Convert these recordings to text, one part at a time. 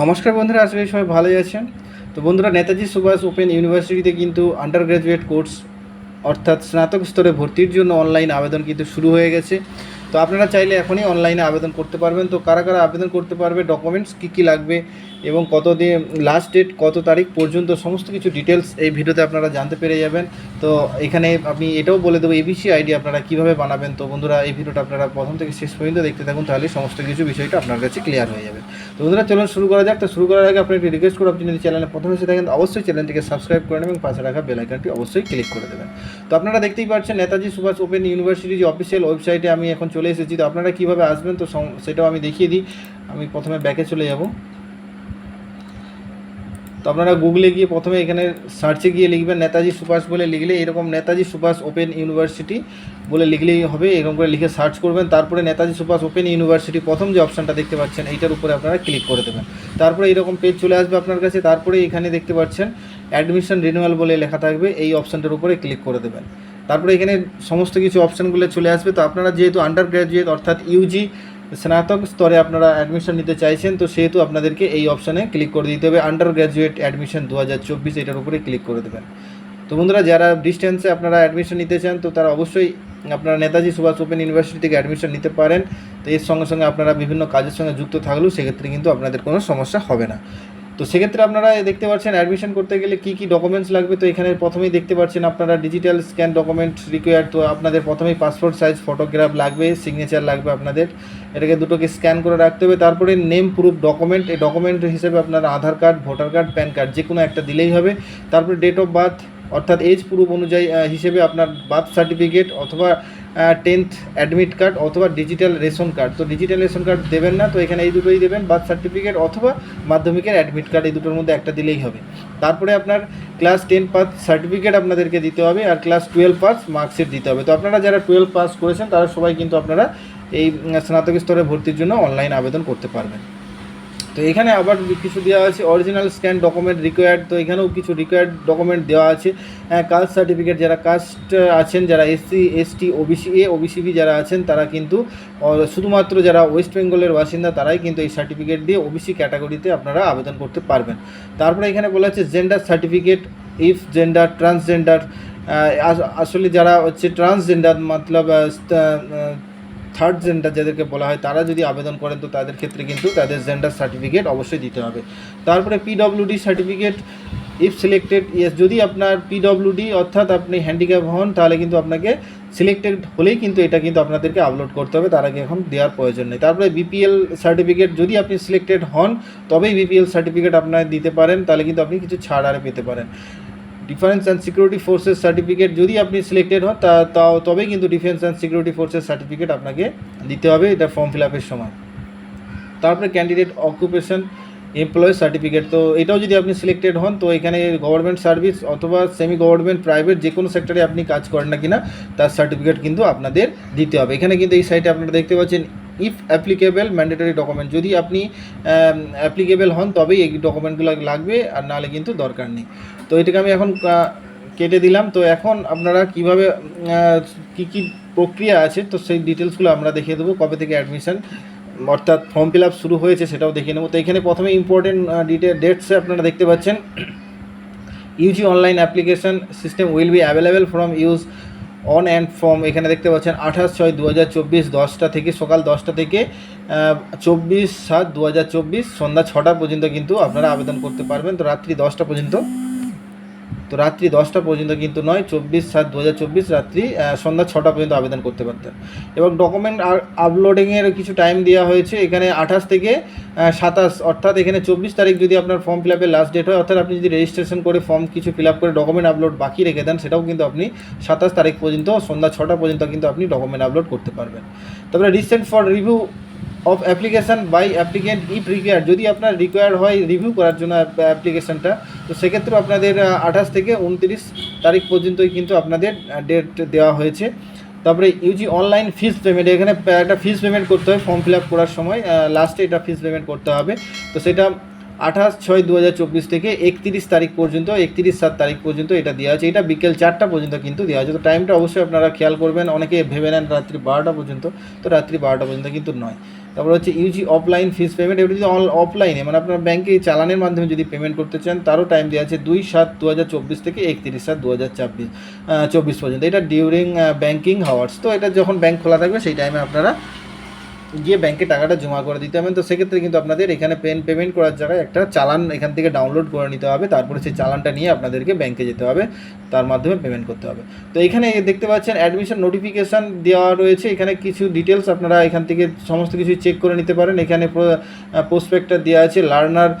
নমস্কার বন্ধুরা, আশা করি সবাই ভালোই আছেন। তো বন্ধুরা, নেতাজি সুভাষ ওপেন ইউনিভার্সিটিতে কিন্তু আন্ডার গ্র্যাজুয়েট কোর্স অর্থাৎ স্নাতক স্তরে ভর্তির জন্য অনলাইন আবেদন কিন্তু শুরু হয়ে গেছে। তো আপনারা চাইলে এখনই অনলাইনে আবেদন করতে পারবেন। তো কারা কারা আবেদন করতে পারবে ডকুমেন্টস কী কী লাগবে এবং কত দিয়ে লাস্ট ডেট কত তারিখ পর্যন্ত, সমস্ত কিছু ডিটেলস এই ভিডিওতে আপনারা জানতে পেরে যাবেন। তো এখানে আমি এটাও বলে দেবো এবিসি আইডি আপনারা কীভাবে বানাবেন? তো বন্ধুরা, এই ভিডিওটা আপনারা প্রথম থেকে শেষ পর্যন্ত দেখতে থাকুন, তাহলে সমস্ত কিছু বিষয়টা আপনার কাছে ক্লিয়ার হয়ে যাবে। তো বন্ধুরা, চলুন শুরু করা যাক। তো শুরু করার আগে আপনি একটি রিকোয়েস্ট করব। আপনি যদি চ্যানেলে প্রথমে এসে থাকেন অবশ্যই চ্যানেলটিকে সাবস্ক্রাইব করে নেবেন এবং পাশে রাখা বেল আইকনটি অবশ্যই ক্লিক করে দেবেন। তো আপনারা দেখতেই পাচ্ছেন, নেতাজি সুভাষ ওপেন ইউনিভার্সিটি যে অফিসিয়াল ওয়েবসাইটে আমি এখন চলে এসেছি। তো আপনারা কীভাবে আসবেন, তো সেটাও আমি দেখিয়ে দিই। আমি প্রথমে ব্যাকে চলে যাব। তো আপনারা গুগলে গিয়ে প্রথমে এখানে সার্চে গিয়ে লিখবেন নেতাজি সুভাষ বলে লিখলে এরকম নেতাজি সুভাষ ওপেন ইউনিভার্সিটি বলে লিখলেই হবে, এরকম করে লিখে সার্চ করবেন, তারপরে নেতাজি সুভাষ ওপেন ইউনিভার্সিটি প্রথম যে অপশানটা দেখতে পাচ্ছেন এইটার উপরে আপনারা ক্লিক করে দেবেন। তারপরে এরকম পেজ চলে আসবে আপনার কাছে, তারপরে এখানে দেখতে পাচ্ছেন অ্যাডমিশন রিনিউয়াল বলে লেখা থাকবে, এই অপশানটার উপরে ক্লিক করে দেবেন। তারপরে এখানে সমস্ত কিছু অপশানগুলো চলে আসবে, তো আপনারা যেহেতু আন্ডার গ্র্যাজুয়েট অর্থাৎ ইউজি স্নাতক স্তরে আপনারা অ্যাডমিশন নিতে চাইছেন, তো সেহেতু আপনাদেরকে এই অপশানে ক্লিক করে দিতে হবে। আন্ডার গ্র্যাজুয়েট অ্যাডমিশন দু হাজার চব্বিশ, এটার উপরে ক্লিক করে দেবেন। তো বন্ধুরা, যারা ডিস্টেন্সে আপনারা অ্যাডমিশন নিতে চান, তো তারা অবশ্যই আপনারা নেতাজি সুভাষ ওপেন ইউনিভার্সিটি থেকে অ্যাডমিশন নিতে পারেন। তো এর সঙ্গে সঙ্গে আপনারা বিভিন্ন কাজের সঙ্গে যুক্ত থাকলেও সেক্ষেত্রে কিন্তু আপনাদের কোনো সমস্যা হবে না। তো সেক্ষেত্রে আপনারা দেখতে পাচ্ছেন অ্যাডমিশন করতে গেলে কী কী ডকুমেন্টস লাগবে? তো এখানে প্রথমেই দেখতে পাচ্ছেন আপনারা ডিজিটাল স্ক্যান ডকুমেন্ট রিকোয়ার তো আপনাদের প্রথমেই পাসপোর্ট সাইজ ফটোগ্রাফ লাগবে সিগনেচার লাগবে আপনাদের। এটাকে দুটোকে স্ক্যান করে রাখতে হবে। তারপরে নেম প্রুফ ডকুমেন্ট এই ডকুমেন্ট হিসেবে আপনার Aadhaar card voter card PAN card যে কোনো একটা দিলেই হবে। তারপরে ডেট অফ বার্থ অর্থাৎ এজ প্রুফ অনুযায়ী হিসেবে আপনার বার্থ সার্টিফিকেট অথবা টেন্থ অ্যাডমিট কার্ড অথবা ডিজিটাল রেশন কার্ড তো ডিজিটাল রেশন কার্ড দেবেন না, তো এখানে এই দুটোই দেবেন বার্থ সার্টিফিকেট অথবা মাধ্যমিকের অ্যাডমিট কার্ড এই দুটোর মধ্যে একটা দিলেই হবে। তারপরে আপনার ক্লাস টেন পাস সার্টিফিকেট আপনাদেরকে দিতে হবে আর ক্লাস টুয়েলভ পাস মার্কশিট দিতে হবে। তো আপনারা যারা টুয়েলভ পাস করেছেন, তারা সবাই কিন্তু আপনারা এই স্নাতক স্তরে ভর্তির জন্য অনলাইন আবেদন করতে পারবেন। তো এখানে আবার কিছু দেওয়া আছে অরিজিনাল স্ক্যান ডকুমেন্ট রিকোয়ার্ড তো এখানেও কিছু রিকোয়ার্ড ডকুমেন্ট দেওয়া আছে। হ্যাঁ কাস্ট সার্টিফিকেট যারা কাস্ট আছেন, যারা SC ST OBC A OBC B যারা আছেন, তারা কিন্তু শুধুমাত্র যারা ওয়েস্ট বেঙ্গলের বাসিন্দা, তারাই কিন্তু এই সার্টিফিকেট দিয়ে ওবিসি ক্যাটাগরিতে আপনারা আবেদন করতে পারবেন। তারপরে এখানে বলা আছে gender certificate if gender transgender আসলে যারা হচ্ছে ট্রান্সজেন্ডার মতলব থার্ড জেন্ডার যাদেরকে বলা হয়, তারা যদি আবেদন করেন, তো তাদের ক্ষেত্রে কিন্তু তাদের জেন্ডার সার্টিফিকেট অবশ্যই দিতে হবে। তারপরে PWD certificate if selected yes যদি আপনার পিডব্লিউডি অর্থাৎ আপনি হ্যান্ডিক্যাপ হন, তাহলে কিন্তু আপনাকে সিলেক্টেড হলেই কিন্তু এটা কিন্তু আপনাদেরকে আপলোড করতে হবে, তার আগে এখন দেওয়ার প্রয়োজন নেই। তারপরে বিপিএল সার্টিফিকেট যদি আপনি সিলেক্টেড হন, তবেই বিপিএল সার্টিফিকেট আপনার দিতে পারেন, তাহলে কিন্তু আপনি কিছু ছাড় আর পেতে পারেন। Defence and security forces certificate যদি আপনি সিলেক্টেড হন, তা তাও তবেই কিন্তু ডিফেন্স অ্যান্ড সিকিউরিটি ফোর্সের সার্টিফিকেট আপনাকে দিতে হবে। এটা ফর্ম ফিল আপের সময়। তারপরে ক্যান্ডিডেট অকুপেশন এমপ্লয় সার্টিফিকেট তো এটাও যদি আপনি সিলেক্টেড হন, তো এখানে গভর্নমেন্ট সার্ভিস অথবা সেমি গভর্নমেন্ট প্রাইভেট যে কোনো সেক্টরে আপনি কাজ করেন না কিনা, তার সার্টিফিকেট কিন্তু আপনাদের দিতে হবে। এখানে কিন্তু এই সাইটে আপনারা দেখতে পাচ্ছেন ইফ অ্যাপ্লিকেবল ম্যান্ডেটরি ডকুমেন্ট যদি আপনি অ্যাপ্লিকেবল হন, তবেই এই ডকুমেন্টগুলো লাগবে, আর নাহলে কিন্তু দরকার নেই। তো এটাকে আমি এখন কেটে দিলাম। তো এখন আপনারা কীভাবে কী কী প্রক্রিয়া আছে, তো সেই ডিটেলসগুলো আমরা দেখিয়ে দেবো, কবে থেকে অ্যাডমিশন অর্থাৎ ফর্ম ফিল আপ শুরু হয়েছে, সেটাও দেখিয়ে নেব। তো এখানে প্রথমে ইম্পর্টেন্ট ডিটেল ডেটসে আপনারা দেখতে পাচ্ছেন। UG online application system will be available from use on and form এখানে দেখতে পাচ্ছেন, আঠাশ ছয় দু হাজার চব্বিশ দশটা থেকে সকাল দশটা থেকে চব্বিশ সাত দু হাজার চব্বিশ সন্ধ্যা ছটা পর্যন্ত কিন্তু আপনারা আবেদন করতে পারবেন। তো রাত্রি দশটা পর্যন্ত তো রাত্রি দশটা পর্যন্ত কিন্তু নয়, চব্বিশ সাত দু হাজার চব্বিশ রাত্রি সন্ধ্যা ছটা পর্যন্ত আবেদন করতে পারতেন। এবং ডকুমেন্ট আপলোডিংয়ের কিছু টাইম দেওয়া হয়েছে, এখানে আঠাশ থেকে সাতাশ, অর্থাৎ এখানে চব্বিশ তারিখ যদি আপনার ফর্ম ফিল আপের লাস্ট ডেট হয়, অর্থাৎ আপনি যদি রেজিস্ট্রেশন করে ফর্ম কিছু ফিল আপ করে ডকুমেন্ট আপলোড বাকি রেখে দেন, সেটাও কিন্তু আপনি সাতাশ তারিখ পর্যন্ত, সন্ধ্যা ছটা পর্যন্ত কিন্তু আপনি ডকুমেন্ট আপলোড করতে পারবেন। তারপরে recent for review of application by applicant if require যদি আপনার রিকোয়ার হয় রিভিউ করার জন্য অ্যাপ্লিকেশানটা তো সেক্ষেত্রে আপনাদের আঠাশ থেকে উনত্রিশ তারিখ পর্যন্তই কিন্তু আপনাদের ডেট দেওয়া হয়েছে। তারপরে ইউজি অনলাইন ফিস পেমেন্ট এখানে একটা ফিস পেমেন্ট করতে হয় ফর্ম ফিল আপ করার সময় লাস্টে এটা ফিস পেমেন্ট করতে হবে। তো সেটা আঠাশ ছয় দু হাজার চব্বিশ থেকে একত্রিশ তারিখ পর্যন্ত, একত্রিশ সাত তারিখ পর্যন্ত এটা দেওয়া আছে এটা বিকেল চারটা পর্যন্ত কিন্তু দেওয়া আছে তো টাইমটা অবশ্যই আপনারা খেয়াল করবেন। অনেকে ভেবে নেন রাত্রি বারোটা পর্যন্ত। তো রাত্রি বারোটা পর্যন্ত কিন্তু নয়। তারপর হচ্ছে ইউজি অফলাইন ফিস পেমেন্ট এগুলো যদি অফলাইনে মানে আপনার ব্যাংকে চালানের মাধ্যমে যদি পেমেন্ট করতে চান, তারও টাইম দেওয়া আছে দুই সাত দু হাজার চব্বিশ থেকে একত্রিশ সাত দু হাজার চব্বিশ চব্বিশ পর্যন্ত। এটা ডিউরিং ব্যাঙ্কিং হাওয়ার্স তো এটা যখন ব্যাংক খোলা থাকবে, সেই টাইমে আপনারা গিয়ে ব্যাংকে টাকাটা জমা করে দিতে হবে। তো সেক্ষেত্রে কিন্তু আপনাদের এখানে পেন পেমেন্ট করার জায়গায় একটা চালান এখান থেকে ডাউনলোড করে নিতে হবে। তারপরে সেই চালানটা নিয়ে আপনাদেরকে ব্যাংকে যেতে হবে। তার মাধ্যমে পেমেন্ট করতে হবে। তো এখানে দেখতে পাচ্ছেন অ্যাডমিশন নোটিফিকেশান দেওয়া রয়েছে। এখানে কিছু ডিটেলস আপনারা এখান থেকে সমস্ত কিছু চেক করে নিতে পারেন। এখানে প্রসপেক্টটা দেওয়া আছে। লার্নার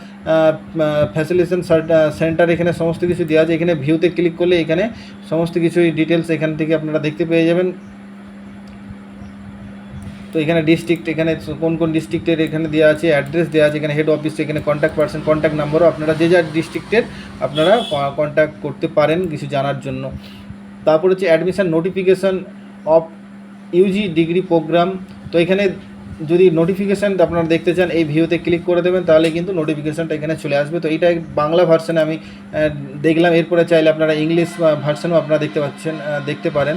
ফ্যাসিলিটেশন সেন্টার এখানে সমস্ত কিছু দেওয়া আছে। এখানে ভিউতে ক্লিক করলে এখানে সমস্ত কিছুই ডিটেলস এখান থেকে আপনারা দেখতে পেয়ে যাবেন। তো এখানে ডিস্ট্রিক্ট এখানে কোন কোন ডিস্ট্রিক্টের এখানে দেওয়া আছে অ্যাড্রেস দেওয়া আছে, এখানে হেড অফিস এখানে কন্ট্যাক্ট পার্সন কন্ট্যাক্ট নাম্বারও আপনারা যে যার ডিস্ট্রিক্টের আপনারা কন্ট্যাক্ট করতে পারেন কিছু জানার জন্য। তারপর হচ্ছে admission notification of UG degree programme তো এখানে যদি নোটিফিকেশান আপনারা দেখতে চান, এই ভিউতে ক্লিক করে দেবেন, তাহলে কিন্তু নোটিফিকেশানটা এখানে চলে আসবে। তো এটা বাংলা ভার্সানে আমি দেখলাম। এরপরে চাইলে আপনারা ইংলিশ ভার্সানও আপনারা দেখতে পাচ্ছেন দেখতে পারেন।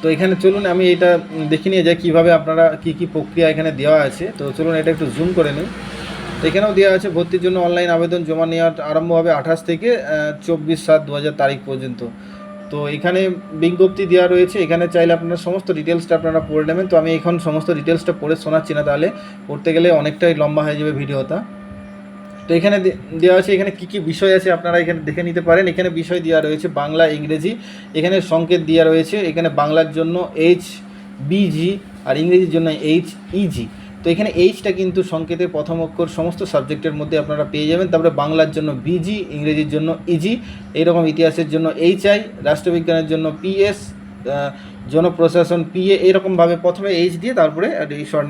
তো এখানে চলুন, আমি এটা দেখে নিয়ে যাই কীভাবে আপনারা কি কি প্রক্রিয়া এখানে দেওয়া আছে। তো চলুন, এটা একটু জুম করে নিই। তো এখানেও দেওয়া আছে, ভর্তির জন্য অনলাইন আবেদন জমা নেওয়ার আরম্ভ হবে আঠাশ থেকে চব্বিশ সাত দু তারিখ পর্যন্ত। তো এখানে বিজ্ঞপ্তি দেওয়া রয়েছে, এখানে চাইলে আপনারা সমস্ত ডিটেলসটা আপনারা পড়ে নেবেন। তো আমি এখন সমস্ত ডিটেলসটা পড়ে শোনাচ্ছি না তাহলে, পড়তে গেলে অনেকটাই লম্বা হয়ে যাবে ভিডিওটা। তো এখানে দেওয়া আছে, এখানে কী কী বিষয় আছে আপনারা এখানে দেখে নিতে পারেন। এখানে বিষয় দেওয়া রয়েছে বাংলা, ইংরেজি। এখানে সংকেত দেওয়া রয়েছে, এখানে বাংলার জন্য এইচ বিজি আর ইংরেজির জন্য এইচ ইজি তো এখানে এইচটা কিন্তু সংকেতের প্রথম অক্ষর, সমস্ত সাবজেক্টের মধ্যে আপনারা পেয়ে যাবেন। তারপরে বাংলার জন্য বিজি ইংরেজির জন্য ইজি এইরকম ইতিহাসের জন্য এইচআই রাষ্ট্রবিজ্ঞানের জন্য পিএস জনপ্রশাসন পিএ এরকমভাবে প্রথমে এইচ দিয়ে তারপরে এই শর্ট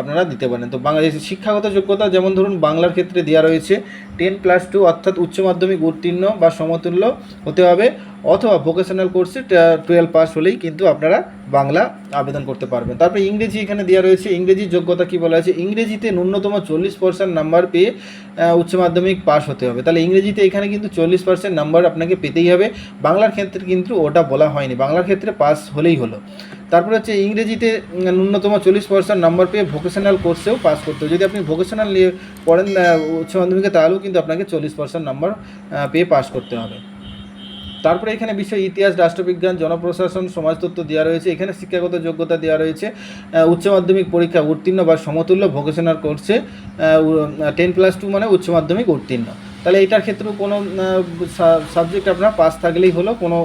আপনারা দিতে পারেন। তো বাংলাদেশের শিক্ষাগত যোগ্যতা যেমন ধরুন বাংলার ক্ষেত্রে দেওয়া রয়েছে টেন প্লাস টু অর্থাৎ উচ্চ মাধ্যমিক উত্তীর্ণ বা সমতুল্য হতে হবে। অথবা ভোকেশনাল কোর্সে টুয়েলভ পাস হলেই কিন্তু আপনারা বাংলা আবেদন করতে পারবেন। তারপরে ইংরেজি এখানে দেওয়া রয়েছে ইংরেজির যোগ্যতা কী বলা আছে? ইংরেজিতে ন্যূনতম চল্লিশ পার্সেন্ট নাম্বার পেয়ে উচ্চ মাধ্যমিক পাস হতে হবে। তাহলে ইংরেজিতে এখানে কিন্তু চল্লিশ পার্সেন্ট নাম্বার আপনাকে পেতেই হবে। বাংলার ক্ষেত্রে কিন্তু ওটা বলা হয়নি। বাংলার ক্ষেত্রে পাস হলেই হলো। তারপরে হচ্ছে ইংরেজিতে ন্যূনতম চল্লিশ পার্সেন্ট নাম্বার পেয়ে ভোকেশনাল কোর্সেও পাস করতে হবে। যদি আপনি ভোকেশনাল নিয়ে পড়েন উচ্চ মাধ্যমিকে, তাহলেও কিন্তু আপনাকে চল্লিশ পার্সেন্ট নাম্বার পেয়ে পাস করতে হবে। তারপরে এখানে বিষয় ইতিহাস, রাষ্ট্রবিজ্ঞান, জনপ্রশাসন, সমাজতত্ত্ব দেওয়া রয়েছে। এখানে শিক্ষাগত যোগ্যতা দেওয়া রয়েছে। উচ্চ মাধ্যমিক পরীক্ষা উত্তীর্ণ বা সমতুল্য ভোকেশনাল কোর্সে টেন প্লাস টু মানে উচ্চ মাধ্যমিক উত্তীর্ণ। তাহলে এটার ক্ষেত্রেও কোনো সাবজেক্ট আপনার পাস থাকলেই হলো, কোনো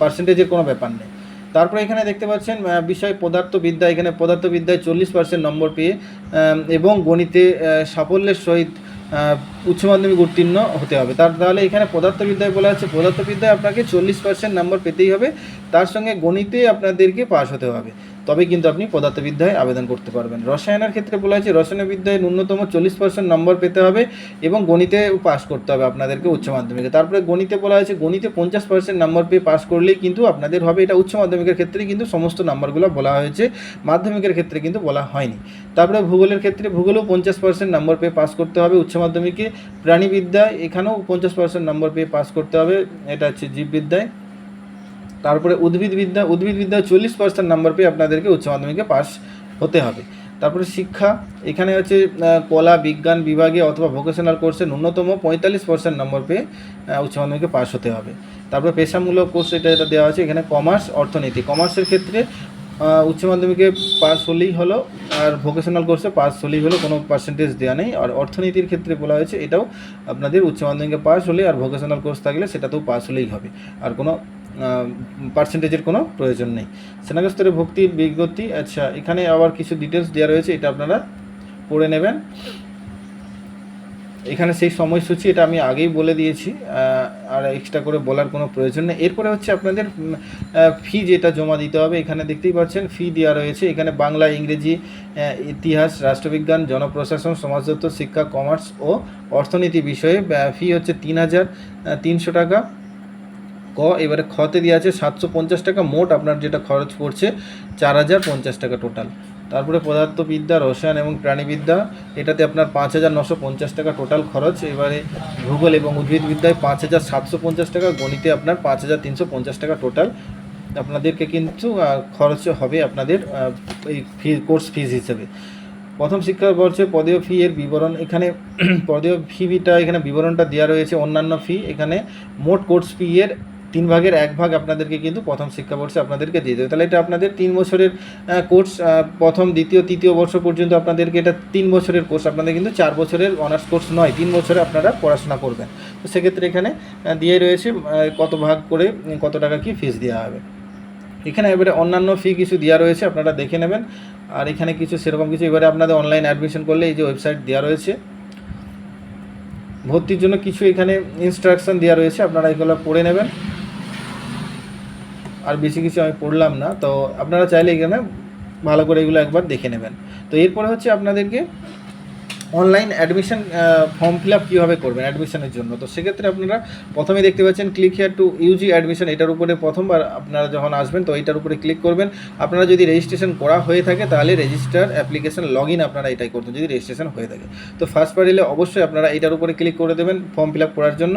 পার্সেন্টেজের কোনো ব্যাপার নেই। তারপরে এখানে দেখতে পাচ্ছেন বিষয় পদার্থবিদ্যা, এখানে পদার্থবিদ্যায় চল্লিশ পার্সেন্ট নম্বর পেয়ে এবং গণিতে সাফল্যের সহিত উচ্চ মাধ্যমিক উত্তীর্ণ হতে হবে। তার তাহলে এখানে পদার্থবিদ্যায় বলা আছে, পদার্থবিদ্যায় আপনাকে চল্লিশ পার্সেন্ট নাম্বার পেতেই হবে। তার সঙ্গে গণিতে আপনাদেরকে পাশ হতে হবে। তবে কিন্তু আপনি পদার্থবিদ্যায় আবেদন করতে পারবেন। রসায়নের ক্ষেত্রে বলা আছে রসায়নবিদ্যায় ন্যূনতম চল্লিশ পার্সেন্ট নম্বর পেতে হবে এবং গণিতে পাস করতে হবে আপনাদেরকে উচ্চ মাধ্যমিকে। তারপরে গণিতে বলা হয়েছে, গণিতে পঞ্চাশ পার্সেন্ট নম্বর পেয়ে পাস করলেই কিন্তু আপনাদের হবে, এটা উচ্চ মাধ্যমিকের ক্ষেত্রে কিন্তু সমস্ত নম্বরগুলো বলা হয়েছে, মাধ্যমিকের ক্ষেত্রে কিন্তু বলা হয়নি। তারপরে ভূগোলের ক্ষেত্রে ভূগোলেও পঞ্চাশ পার্সেন্ট নম্বর পেয়ে পাস করতে হবে উচ্চ মাধ্যমিকে। প্রাণীবিদ্যা এখানেও পঞ্চাশ পার্সেন্ট নম্বর পেয়ে পাস করতে হবে, এটা হচ্ছে জীববিদ্যায়। তারপরে উদ্ভিদবিদ্যা উদ্ভিদবিদ্যায় চল্লিশ পার্সেন্ট নাম্বার পেয়ে আপনাদেরকে উচ্চ মাধ্যমিকে পাস হতে হবে। তারপরে শিক্ষা, এখানে হচ্ছে কলা, বিজ্ঞান বিভাগে অথবা ভোকেশনাল কোর্সে ন্যূনতম পঁয়তাল্লিশ পার্সেন্ট নম্বর পেয়ে উচ্চ মাধ্যমিকে পাস হতে হবে। তারপরে পেশামূলক কোর্স এটা এটা দেওয়া আছে, এখানে কমার্স অর্থনীতি। কমার্সের ক্ষেত্রে উচ্চ মাধ্যমিকে পাস হলেই হলো, আর ভোকেশনাল কোর্সে পাস হলেই হলো, কোনো পার্সেন্টেজ দেওয়া নেই। আর অর্থনীতির ক্ষেত্রে বলা হয়েছে, এটাও আপনাদের উচ্চ মাধ্যমিকে পাস হলে আর ভোকেশনাল কোর্স থাকলে সেটাতেও পাস হলেই হবে। আর কোনো পার্সেন্টেজের কোনো প্রয়োজন নেই। সেনাগস্তরে ভক্তির বিজ্ঞপ্তি আচ্ছা এখানে আবার কিছু ডিটেলস দেওয়া রয়েছে, এটা আপনারা পড়ে নেবেন। এখানে সেই সময়সূচি, এটা আমি আগেই বলে দিয়েছি আর এক্সট্রা করে বলার কোনো প্রয়োজন নেই। এরপরে হচ্ছে আপনাদের ফি যেটা জমা দিতে হবে, এখানে দেখতেই পাচ্ছেন ফি দেওয়া রয়েছে। এখানে বাংলা, ইংরেজি ইতিহাস, রাষ্ট্রবিজ্ঞান, জনপ্রশাসন, সমাজতত্ত্ব, শিক্ষা, কমার্স ও অর্থনীতি বিষয়ে ফি হচ্ছে তিন হাজার তিনশো টাকা। ক, এবারে খতে দেওয়া আছে সাতশো পঞ্চাশ টাকা, মোট আপনার যেটা খরচ পড়ছে চার হাজার পঞ্চাশ টাকা টোটাল তারপরে পদার্থবিদ্যা, রসায়ন এবং প্রাণীবিদ্যা, এটাতে আপনার পাঁচ হাজার নশো পঞ্চাশ টাকা টোটাল খরচ। এবারে ভূগোল এবং উদ্ভিদবিদ্যায় পাঁচ হাজার সাতশো পঞ্চাশ টাকা, গণিতে আপনার পাঁচ হাজার তিনশো পঞ্চাশ টাকা টোটাল আপনাদেরকে কিন্তু খরচ হবে আপনাদের এই ফি কোর্স ফিজ হিসেবে। প্রথম শিক্ষাবর্ষে পদীয় ফি এর বিবরণ, এখানে পদীয় ফিটা এখানে বিবরণটা দেওয়া রয়েছে, অন্যান্য ফি এখানে মোট কোর্স ফি এর তিন ভাগের এক ভাগ আপনাদেরকে কিন্তু প্রথম শিক্ষাবর্ষে আপনাদেরকে দিয়ে দেবে। তাহলে এটা আপনাদের তিন বছরের কোর্স প্রথম, দ্বিতীয়, তৃতীয় বর্ষ পর্যন্ত আপনাদেরকে এটা তিন বছরের কোর্স আপনাদের কিন্তু চার বছরের অনার্স কোর্স নয়, তিন বছরে আপনারা পড়াশোনা করবেন। তো সেক্ষেত্রে এখানে দিয়ে রয়েছে কত ভাগ করে, কত টাকা কি ফিস দেওয়া হবে। এখানে এবারে অন্যান্য ফি কিছু দেওয়া রয়েছে, আপনারা দেখে নেবেন। আর এখানে কিছু, সেরকম কিছু, এবারে আপনাদের অনলাইন অ্যাডমিশন করলে এই যে ওয়েবসাইট দেওয়া রয়েছে। ভর্তির জন্য কিছু এখানে ইনস্ট্রাকশন দেওয়া রয়েছে, আপনারা এগুলো পড়ে নেবেন। আর বেশি কিছু আমি পড়লাম না, তো আপনারা চাইলে এখানে ভালো করে এগুলো একবার দেখে নেবেন। তো এরপরে হচ্ছে আপনাদেরকে online admission form fill up কীভাবে করবেন অ্যাডমিশনের জন্য। তো সেক্ষেত্রে আপনারা প্রথমে দেখতে পাচ্ছেন click here to UG admission এটার উপরে প্রথমবার আপনারা যখন আসবেন, তো এইটার উপরে ক্লিক করবেন। আপনারা যদি রেজিস্ট্রেশন করা হয়ে থাকে, তাহলে রেজিস্টার অ্যাপ্লিকেশন লগ ইন আপনারা এটাই করতেন যদি রেজিস্ট্রেশন হয়ে থাকে। তো ফার্স্ট বার এলে অবশ্যই আপনারা এটার উপরে ক্লিক করে দেবেন ফর্ম ফিল আপ করার জন্য।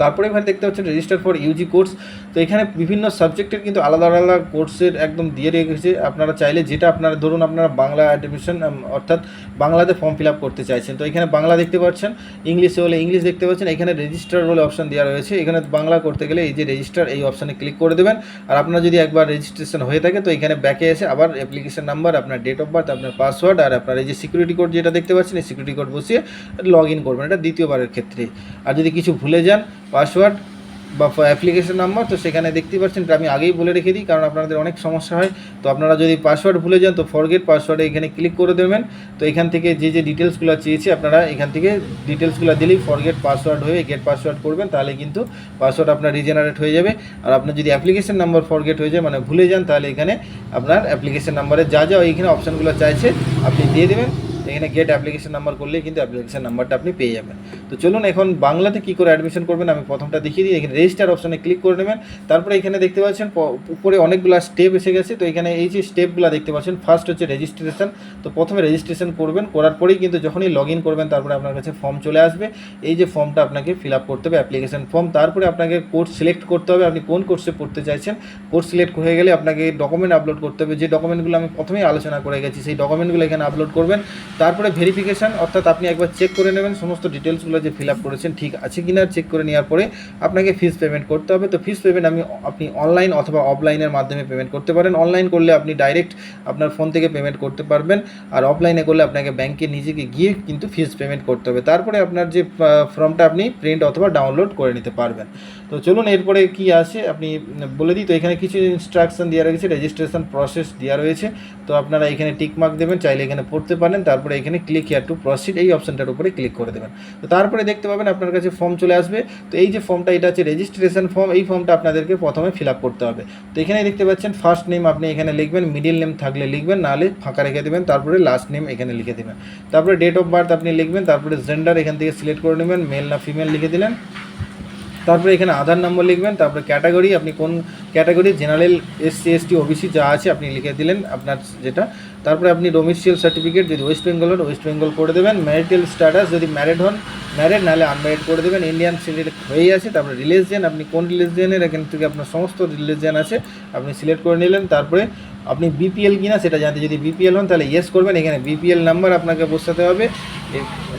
তারপরে এখানে দেখতে পাচ্ছেন রেজিস্টার ফর ইউজি কোর্স তো এখানে বিভিন্ন সাবজেক্টের কিন্তু আলাদা আলাদা কোর্সের একদম দিয়ে রেখেছে আপনারা চাইলে যেটা আপনারা ধরুন আপনারা বাংলা অ্যাডমিশন অর্থাৎ বাংলাতে ফর্ম ফিল আপ করতে চাইছেন। তো এখানে বাংলা দেখতে পাচ্ছেন ইংলিশে হলে ইংলিশ দেখতে পাচ্ছেন। এখানে রেজিস্টার বলে অপশন দেওয়া রয়েছে। এখানে বাংলা করতে গেলে এই যে রেজিস্টার এই অপশানে ক্লিক করে দেবেন। আর আপনার যদি একবার রেজিস্ট্রেশন হয়ে থাকে, তো এখানে ব্যাকে এসে আবার অ্যাপ্লিকেশন নাম্বার আপনার ডেট অফ বার্থ আপনার পাসওয়ার্ড আর আপনার এই যে সিকিউরিটি কোড যেটা দেখতে পাচ্ছেন, এই সিকিউরিটি কোড বসিয়ে লগ ইন করবেন। এটা দ্বিতীয়বারের ক্ষেত্রে। আর যদি কিছু ভুলে যান পাসওয়ার্ড বা অ্যাপ্লিকেশন নাম্বার তো সেখানে দেখতেই পাচ্ছেন আমি আগেই বলে রেখে দিই, কারণ আপনাদের অনেক সমস্যা হয়। তো আপনারা যদি পাসওয়ার্ড ভুলে যান, তো ফরগেট পাসওয়ার্ডে এখানে ক্লিক করে দেবেন। তো এখান থেকে যে যে ডিটেলসগুলো চেয়েছি আপনারা এখান থেকে ডিটেলসগুলো দিলেই ফরগেট পাসওয়ার্ড হয়ে গেট পাসওয়ার্ড করবেন, তাহলে কিন্তু পাসওয়ার্ড আপনার রিজেনারেট হয়ে যাবে। আর আপনার যদি অ্যাপ্লিকেশন নাম্বার ফরগেট হয়ে যায় মানে ভুলে যান, তাহলে এখানে আপনার অ্যাপ্লিকেশন নাম্বারে যা যা এইখানে অপশানগুলো চাইছে, আপনি দিয়ে দেবেন। এখানে গেট অ্যাপ্লিকেশন নাম্বার করলেই কিন্তু অ্যাপ্লিকেশন নাম্বারটা আপনি পেয়ে যাবেন। তো চলুন এখন বাংলাতে কী করে অ্যাডমিশন করবেন, আমি প্রথমটা দেখিয়ে দিই। এখানে রেজিস্টার অপশানে ক্লিক করে নেবেন। তারপরে এখানে দেখতে পাচ্ছেন উপরে অনেকগুলো স্টেপ এসে গেছে। তো এখানে এই যে স্টেপগুলো দেখতে পাচ্ছেন ফার্স্ট হচ্ছে রেজিস্ট্রেশন তো প্রথমে রেজিস্ট্রেশন করবেন, করার পরেই কিন্তু যখনই লগ ইন করবেন, তারপরে আপনার কাছে ফর্ম চলে আসবে। এই যে ফর্মটা আপনাকে ফিল আপ করতে হবে অ্যাপ্লিকেশন ফর্ম তারপরে আপনাকে কোর্স সিলেক্ট করতে হবে। আপনি কোন কোর্সে পড়তে চাইছেন কোর্স সিলেক্ট হয়ে গেলে আপনাকে ডকুমেন্ট আপলোড করতে হবে। যে ডকুমেন্টগুলো আমি প্রথমেই আলোচনা করে গেছি, সেই ডকুমেন্টগুলো এখানে আপলোড করবেন। তারপরে ভেরিফিকেশান অর্থাৎ আপনি একবার চেক করে নেবেন, সমস্ত ডিটেলসগুলো যে ফিল আপ করেছেন ঠিক আছে কি না চেক করে নেওয়ার পরে আপনাকে ফিস পেমেন্ট করতে হবে। তো ফিস পেমেন্ট আমি, আপনি অনলাইন অথবা অফলাইনের মাধ্যমে পেমেন্ট করতে পারেন। অনলাইন করলে আপনি ডাইরেক্ট আপনার ফোন থেকে পেমেন্ট করতে পারবেন আর অফলাইনে করলে আপনাকে ব্যাংকে নিজেকে গিয়ে কিন্তু ফিস পেমেন্ট করতে হবে। তারপরে আপনার যে ফর্মটা আপনি প্রিন্ট অথবা ডাউনলোড করে নিতে পারবেন। তো চলুন এরপরে কি আছে, আপনি বলে দিই, তো এখানে কিছু ইনস্ট্রাকশন দেওয়া রয়েছে রেজিস্ট্রেশন প্রসেস দেওয়া রয়েছে। তো আপনারা এখানে টিকমার্ক দেবেন, চাইলে এখানে পড়তে পারেন। তারপরে এখানে ক্লিক হিয়ার টু প্রসিড এই অপশনটার উপরে ক্লিক করে দেবেন। তো তারপরে দেখতে পাবেন আপনার কাছে ফর্ম চলে আসবে। তো এই যে ফর্মটা এটা হচ্ছে রেজিস্ট্রেশন ফর্ম এই ফর্মটা আপনাদেরকে প্রথমে ফিল আপ করতে হবে। তো এখানে দেখতে পাচ্ছেন ফার্স্ট নেম আপনি এখানে লিখবেন মিডিল নেম থাকলে লিখবেন, নাহলে ফাঁকা রেখে দেবেন, তারপরে লাস্ট নেম এখানে লিখে দেবেন। তারপরে ডেট অফ বার্থ আপনি লিখবেন, তারপরে জেন্ডার এখান থেকে সিলেক্ট করে নেবেন মেল না ফিমেল লিখে দিলেন। তারপরে এখানে আধার নম্বর লিখবেন, তারপরে ক্যাটাগরি আপনি কোন category general SC ST OBC যা আছে আপনি লিখে দিলেন, আপনার যেটা তারপরে আপনি ডোমিসিয়াল সার্টিফিকেট যদি ওয়েস্ট বেঙ্গল হন ওয়েস্ট বেঙ্গল করে দেবেন ম্যারিটাল স্ট্যাটাস যদি ম্যারিড হন ম্যারিড নাহলে আনম্যারিড করে দেবেন ইন্ডিয়ান সিলেক্ট হয়েই আছে, তারপরে রিলিজিয়ান আপনি কোন রিলিজিয়ানের এখান থেকে আপনার সমস্ত রিলিজিয়ান আছে, আপনি সিলেক্ট করে নিলেন, তারপরে আপনি বিপিএল কিনা সেটা জানতে যদি বিপিএল হন, তাহলে ইয়েস করবেন, এখানে বিপিএল নাম্বার আপনাকে বসাতে হবে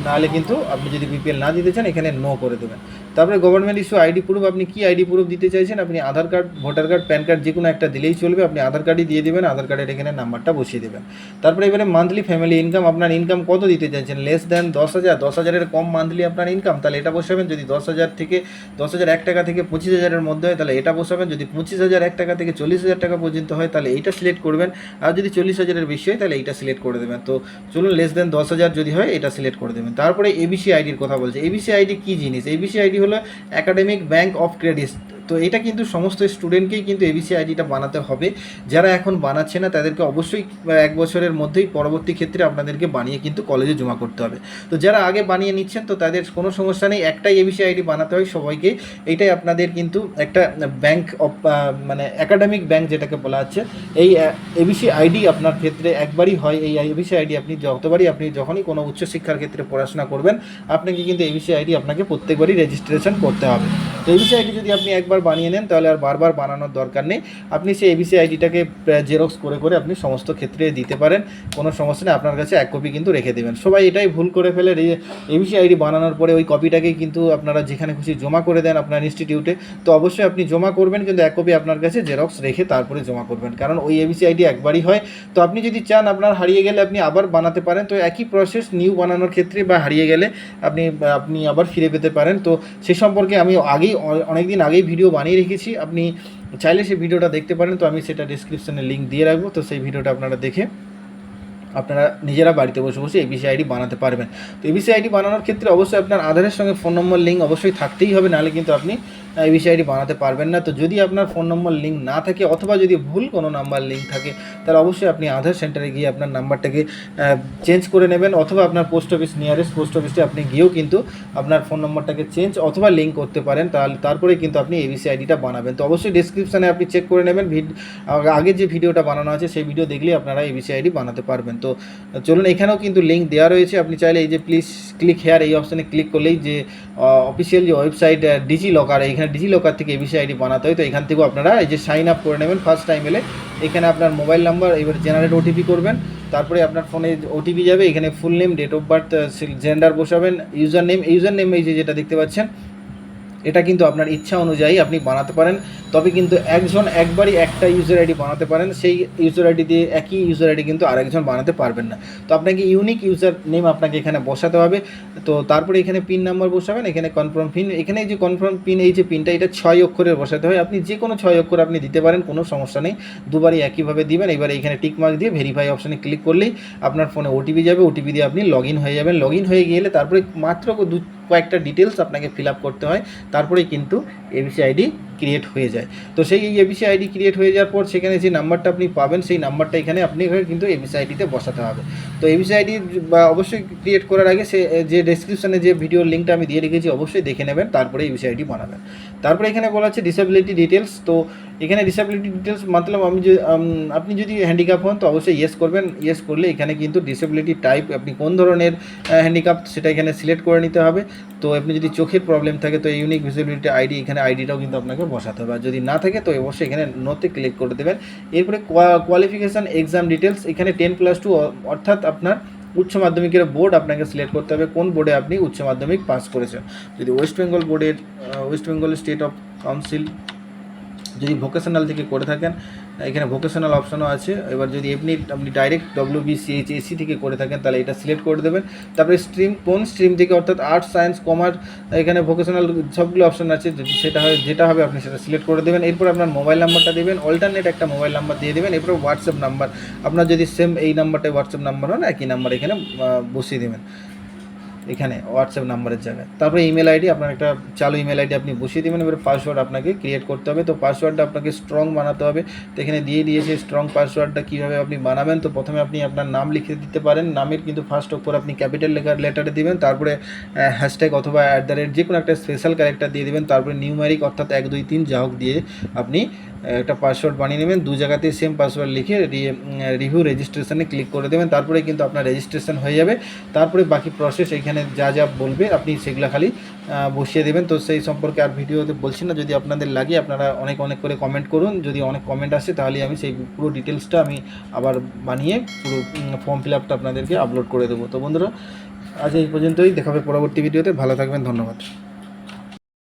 নাহলে কিন্তু আপনি যদি বিপিএল না দিতে চান, এখানে নো করে দেবেন। তারপরে গভর্নমেন্ট ইস্যু আইডি প্রুফ আপনি কি আইডি প্রুফ দিতে চাইছেন? আপনি Aadhaar card voter card PAN card যে কোনো একটা দিলেই চলবে। আপনি আধার কার্ডই দিয়ে দেবেন, আধার কার্ডের এখানে নাম্বারটা বসিয়ে দেবেন। তারপরে এবারে মান্থলি ফ্যামিলি ইনকাম আপনার ইনকাম কত দিতে চাইছেন? লেস দেন দশ হাজার, দশ হাজারের কম মান্থলি আপনার ইনকাম তাহলে এটা বসাবেন। যদি দশ হাজার থেকে, দশ হাজার এক টাকা থেকে পঁচিশ হাজারের মধ্যে হয়, তাহলে এটা বসাবেন। যদি পঁচিশ হাজার এক টাকা থেকে চল্লিশ হাজার টাকা পর্যন্ত হয়, তাহলে এইটা সিলেক্ট করবেন। আর যদি চল্লিশ হাজারের বেশি হয়, তাহলে এইটা সিলেক্ট করে দেবেন। তো চলুন লেস দেন দশ হাজার যদি হয়, এটা সিলেক্ট করে দেবেন। তারপরে এবিসি আইডির কথা বলছে। এবিসি আইডি কী জিনিস? এবিসি আইডি হলো একাডেমিক ব্যাংক অফ ক্রেডিট তো এটা কিন্তু সমস্ত স্টুডেন্টকেই কিন্তু এবিসি আইডিটা বানাতে হবে। যারা এখন বানাচ্ছে না, তাদেরকে অবশ্যই এক বছরের মধ্যেই পরবর্তী ক্ষেত্রে আপনাদেরকে বানিয়ে কিন্তু কলেজে জমা করতে হবে। তো যারা আগে বানিয়ে নিচ্ছেন, তো তাদের কোনো সমস্যা নেই, একটাই এবিসি আইডি বানাতে হয় সবাইকে। এটাই আপনাদের কিন্তু একটা ব্যাংক মানে একাডেমিক ব্যাংক যেটাকে বলা হচ্ছে। এই এবিসি আইডি আপনার ক্ষেত্রে একবারই হয়। এই এবিসি আইডি আপনি যতবারই আপনি যখনই কোনো উচ্চশিক্ষার ক্ষেত্রে পড়াশোনা করবেন, আপনাকে কিন্তু এবিসি আইডি আপনাকে প্রত্যেকবারই রেজিস্ট্রেশন করতে হবে। তো এবিসি আইডি যদি আপনি একবার বানিয়ে নেন, তাহলে আর বারবার বানানোর দরকার নেই। আপনি সেই এবিসি আইডিটাকে জেরক্স করে করে আপনি সমস্ত ক্ষেত্রে দিতে পারেন। কোনো সমস্যা নেই, আপনার কাছে এক কপি কিন্তু রেখে দেবেন। সবাই এটাই ভুল করে ফেলে। এবিসি আইডি বানানোর পরে ওই কপিটাকেই কিন্তু আপনারা যেখানে খুশি জমা করে দেন আপনার ইনস্টিটিউটে তো অবশ্যই আপনি জমা করবেন, কিন্তু এক কপি আপনার কাছে জেরক্স রেখে তারপরে জমা করবেন। কারণ ওই এবিসি আইডি একবারই হয়। তো আপনি যদি চান আপনার হারিয়ে গেলে আপনি আবার বানাতে পারেন। তো একই প্রসেস নিউ বানানোর ক্ষেত্রে বা হারিয়ে গেলে আপনি আপনি আবার ফিরে পেতে পারেন। তো সে সম্পর্কে আমি আগেই অনেক দিন আগেই ভিডিও বানিয়ে রেখেছি। আপনি চাইলে সেই ভিডিওটা দেখতে পারেন। তো আমি সেটা ডিসক্রিপশানে লিঙ্ক দিয়ে রাখব। তো সেই ভিডিওটা আপনারা দেখে আপনারা নিজেরা বাড়িতে বসে বসে এবিসি আইডি বানাতে পারবেন। তো এবিসি আইডি বানানোর ক্ষেত্রে অবশ্যই আপনার আধারের সঙ্গে ফোন নম্বর লিঙ্ক অবশ্যই থাকতেই হবে। নাহলে কিন্তু আপনি এবিসি আইডি বানাতে পারবেন না। তো যদি আপনার ফোন নম্বর লিঙ্ক না থাকে অথবা যদি ভুল কোনো নাম্বার লিঙ্ক থাকে, তাহলে অবশ্যই আপনি আধার সেন্টারে গিয়ে আপনার নাম্বারটাকে চেঞ্জ করে নেবেন অথবা আপনার পোস্ট অফিস নিয়ারেস্ট পোস্ট অফিসে আপনি গিয়েও কিন্তু আপনার ফোন নম্বরটাকে চেঞ্জ অথবা লিঙ্ক করতে পারেন। তাহলে, তারপরে কিন্তু আপনি এবিসি আইডিটা বানাবেন। তো অবশ্যই ডিসক্রিপশানে আপনি চেক করে নেবেন। আগে যে ভিডিওটা বানানো আছে, সেই ভিডিও দেখলে আপনারা এবিসি আইডি বানাতে পারবেন। তো, চলুন এখানেও কিন্তু লিঙ্ক দেওয়া রয়েছে। আপনি চাইলে এই যে প্লিজ ক্লিক হেয়ার এই অপশানে ক্লিক করলেই যে অফিসিয়াল যে ওয়েবসাইট ডিজি লকার এখানে ডিজি লকার থেকে এবিসি আইডি বানাতে হয়। তো এখান থেকেও আপনারা এই যে সাইন আপ করে নেবেন ফার্স্ট টাইম এলে। এখানে আপনার মোবাইল নাম্বার এবার জেনারেট ওটিপি করবেন। তারপরে আপনার ফোনে ওটিপি যাবে। এখানে full name date of birth gender বসাবেন ইউজার নেম ইউজার নেম এই যে যেটা দেখতে পাচ্ছেন এটা কিন্তু আপনার ইচ্ছা অনুযায়ী আপনি বানাতে পারেন। তবে কিন্তু একজন একবারই একটা ইউজার আইডি বানাতে পারেন। সেই ইউজার আইডি দিয়ে একই ইউজার আইডি কিন্তু আরেকজন বানাতে পারবেন না। তো আপনাকে ইউনিক ইউজার নেম আপনাকে এখানে বসাতে হবে। তো তারপরে এখানে পিন নাম্বার বসাবেন, এখানে কনফার্ম পিন এখানে এই যে কনফার্ম পিন এই যে পিনটা এটা ছয় অক্ষরের বসাতে হয়। আপনি যে কোনো ছয় অক্ষর আপনি দিতে পারেন, কোনো সমস্যা নেই। দুবারই একইভাবে দিবেন। এবার এখানে টিক মার্ক দিয়ে ভেরিফাই অপশানে ক্লিক করলেই আপনার ফোনে ওটিপি যাবে। ওটিপি দিয়ে আপনি লগ হয়ে যাবেন। লগ হয়ে গেলে তারপরে মাত্র দু কয়েকটা ডিটেলস আপনাকে ফিল করতে হয়। তারপরেই কিন্তু এবিসি আইডি ক্রিয়েট হয়ে যায়। তো সেই এবিসি আইডি ক্রিয়েট হয়ে যাওয়ার পর সেখানে যে নাম্বারটা আপনি পাবেন, সেই নাম্বারটা এখানে আপনি কিন্তু এবিসি আইডিতে বসাতে হবে। তো এবিসি আইডি বা অবশ্যই ক্রিয়েট করার আগে সে, যে ডেসক্রিপশনে যে ভিডিওর লিঙ্কটা আমি দিয়ে রেখেছি, অবশ্যই দেখে নেবেন, তারপরে এবিসি আইডি বানাবেন। তারপরে এখানে বলা হচ্ছে ডিসেবিলিটি ডিটেলস তো এখানে ডিসেবিলিটি ডিটেলস মতলব আমি যে আপনি যদি হ্যান্ডিক্যাপ হন, তো অবশ্যই ইয়েস করবেন। ইয়েস করলে এখানে কিন্তু ডিসেবিলিটি টাইপ আপনি কোন ধরনের হ্যান্ডিক্যাপ সেটা এখানে সিলেক্ট করে নিতে হবে। তো আপনি যদি চোখের প্রবলেম থাকে, তো ইউনিক ভিজিবিলিটি আইডি এখানে আইডিটাও কিন্তু আপনাকে বসাতে হবে। আর যদি না থাকে, তো অবশ্যই এখানে নোতে ক্লিক করে দেবেন। এরপরে কোয়ালিফিকেশান এক্সাম ডিটেলস এখানে টেন প্লাস টু অর্থাৎ আপনার উচ্চ মাধ্যমিকের বোর্ড আপনাকে সিলেক্ট করতে হবে, কোন বোর্ডে আপনি উচ্চ মাধ্যমিক পাস করেছেন। যদি ওয়েস্ট বেঙ্গল বোর্ডের West Bengal state of council যদি ভোকেশনাল থেকে করে থাকেন, এখানে ভোকেশনাল অপশনও আছে। এবার যদি এমনি আপনি ডাইরেক্ট ডব্লিউ বিসিএইচ এসি থেকে করে থাকেন, তাহলে এটা সিলেক্ট করে দেবেন। তারপরে স্ট্রিম কোন স্ট্রিম থেকে, অর্থাৎ আর্টস সায়েন্স কমার্স এখানে ভোকেশনাল সবগুলো অপশন আছে, যদি সেটা হয়, যেটা হবে আপনি সেটা সিলেক্ট করে দেবেন। এরপর আপনার মোবাইল নাম্বারটা দেবেন অল্টারনেট একটা মোবাইল নাম্বার দিয়ে দেবেন, এরপর হোয়াটসঅ্যাপ নাম্বার আপনার যদি সেম এই নাম্বারটাই হোয়াটসঅ্যাপ নাম্বার হয় একই নাম্বার এখানে বসিয়ে দেবেন। এখানে হোয়াটসঅ্যাপ নাম্বারের জায়গায়। তারপরে ইমেল আইডি আপনার একটা চালু ইমেল আইডি আপনি বসিয়ে দেবেন, এবার পাসওয়ার্ড আপনাকে ক্রিয়েট করতে হবে। তো পাসওয়ার্ডটা আপনাকে স্ট্রং বানাতে হবে। তো এখানে দিয়ে দিয়েছে স্ট্রং পাসওয়ার্ডটা কীভাবে আপনি বানাবেন? তো প্রথমে আপনি আপনার নাম লিখে দিতে পারেন। নামের কিন্তু ফার্স্ট অক্ষর আপনি ক্যাপিটাল লেখার লেটারে দিবেন। তারপরে হ্যাশট্যাগ অথবা অ্যাট দ্য রেট যে কোনো একটা স্পেশাল ক্যারেক্টার দিয়ে দেবেন। তারপরে নিউমারিক অর্থাৎ এক, দুই, তিন, যা হোক দিয়ে আপনি একটা পাসওয়ার্ড বানিয়ে নেবেন, দু জায়গাতে সেম পাসওয়ার্ড লিখে রিভিউ রেজিস্ট্রেশনে ক্লিক করে দেবেন, তারপরে কিন্তু আপনার রেজিস্ট্রেশন হয়ে যাবে। তারপরে বাকি প্রসেস এখানে যা যা বলবে আপনি সেগুলো খালি বসিয়ে দেবেন। তো সেই সম্পর্কে আর ভিডিওতে বলছি না, যদি আপনাদের লাগে আপনারা অনেক অনেক করে কমেন্ট করুন। যদি অনেক কমেন্ট আসে তাহলে আমি সেই পুরো ডিটেলসটা আমি আবার বানিয়ে পুরো ফর্ম ফিল আপটা আপনাদেরকে আপলোড করে দেবো। তো বন্ধুরা, আজ এই পর্যন্তই দেখাবে পরবর্তী ভিডিওতে। ভালো থাকবেন, ধন্যবাদ।